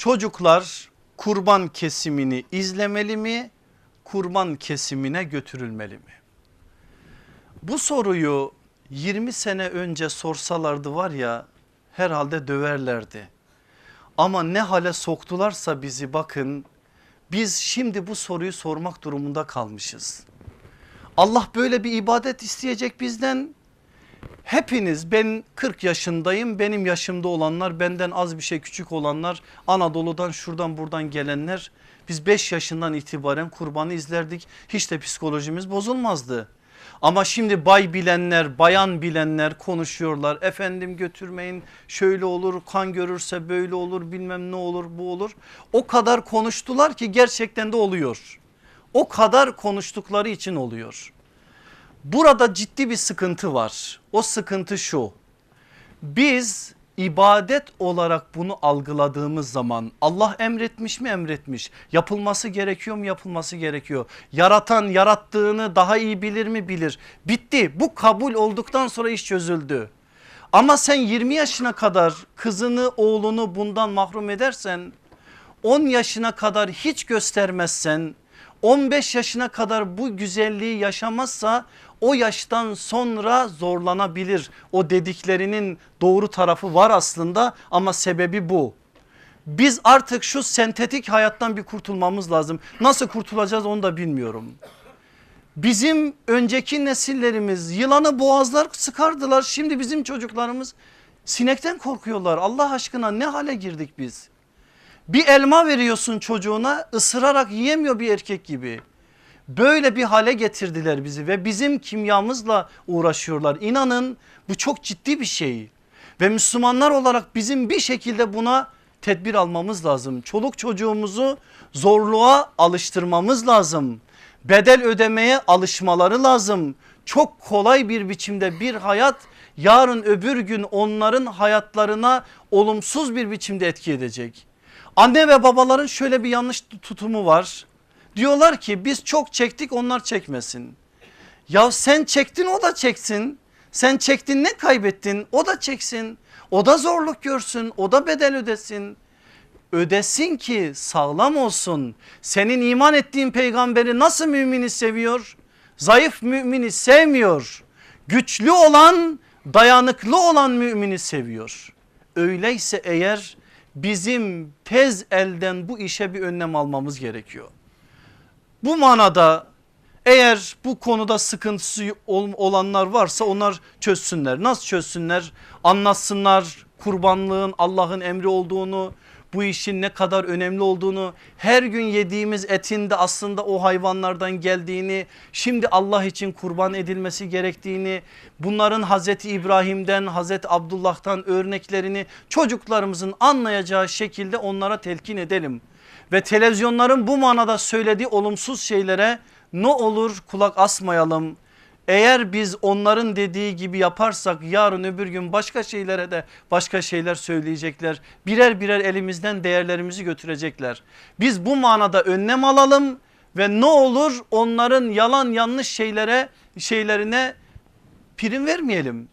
Çocuklar kurban kesimini izlemeli mi? Kurban kesimine götürülmeli mi? Bu soruyu 20 sene önce sorsalardı var ya herhalde döverlerdi. Ama ne hale soktularsa bizi bakın biz şimdi bu soruyu sormak durumunda kalmışız. Allah böyle bir ibadet isteyecek bizden. Hepiniz ben 40 yaşındayım benim yaşımda olanlar benden az bir şey küçük olanlar Anadolu'dan şuradan buradan gelenler biz 5 yaşından itibaren kurbanı izlerdik hiç de psikolojimiz bozulmazdı. Ama şimdi bay bilenler bayan bilenler konuşuyorlar efendim götürmeyin şöyle olur kan görürse böyle olur bilmem ne olur bu olur. O kadar konuştular ki gerçekten de oluyor. O kadar konuştukları için oluyor. Burada ciddi bir sıkıntı var. O sıkıntı şu. Biz ibadet olarak bunu algıladığımız zaman Allah emretmiş mi? Emretmiş. Yapılması gerekiyor mu? Yapılması gerekiyor. Yaratan yarattığını daha iyi bilir mi? Bilir. Bitti. Bu kabul olduktan sonra iş çözüldü. Ama sen 20 yaşına kadar kızını oğlunu bundan mahrum edersen 10 yaşına kadar hiç göstermezsen 15 yaşına kadar bu güzelliği yaşamazsa o yaştan sonra zorlanabilir. O dediklerinin doğru tarafı var aslında ama sebebi bu. Biz artık şu sentetik hayattan bir kurtulmamız lazım. Nasıl kurtulacağız onu da bilmiyorum. Bizim önceki nesillerimiz yılanı boğazlar sıkardılar. Şimdi bizim çocuklarımız sinekten korkuyorlar. Allah aşkına ne hale girdik biz? Bir elma veriyorsun çocuğuna ısırarak yiyemiyor bir erkek gibi. Böyle bir hale getirdiler bizi ve bizim kimyamızla uğraşıyorlar. İnanın bu çok ciddi bir şey. Ve Müslümanlar olarak bizim bir şekilde buna tedbir almamız lazım. Çoluk çocuğumuzu zorluğa alıştırmamız lazım. Bedel ödemeye alışmaları lazım. Çok kolay bir biçimde bir hayat yarın öbür gün onların hayatlarına olumsuz bir biçimde etki edecek. Anne ve babaların şöyle bir yanlış tutumu var. Diyorlar ki biz çok çektik onlar çekmesin. Ya sen çektin o da çeksin. Sen çektin ne kaybettin o da çeksin. O da zorluk görsün o da bedel ödesin. Ödesin ki sağlam olsun. Senin iman ettiğin peygamberi nasıl mümini seviyor? Zayıf mümini sevmiyor. Güçlü olan dayanıklı olan mümini seviyor. Öyleyse eğer bizim tez elden bu işe bir önlem almamız gerekiyor. Bu manada eğer bu konuda sıkıntısı olanlar varsa onlar çözsünler. Nasıl çözsünler? Anlatsınlar kurbanlığın Allah'ın emri olduğunu, bu işin ne kadar önemli olduğunu, her gün yediğimiz etin de aslında o hayvanlardan geldiğini, şimdi Allah için kurban edilmesi gerektiğini, bunların Hazreti İbrahim'den, Hazreti Abdullah'tan örneklerini çocuklarımızın anlayacağı şekilde onlara telkin edelim. Ve televizyonların bu manada söylediği olumsuz şeylere ne olur kulak asmayalım. Eğer biz onların dediği gibi yaparsak yarın öbür gün başka şeylere de başka şeyler söyleyecekler. Birer birer elimizden değerlerimizi götürecekler. Biz bu manada önlem alalım ve ne olur onların yalan yanlış şeylere şeylerine prim vermeyelim.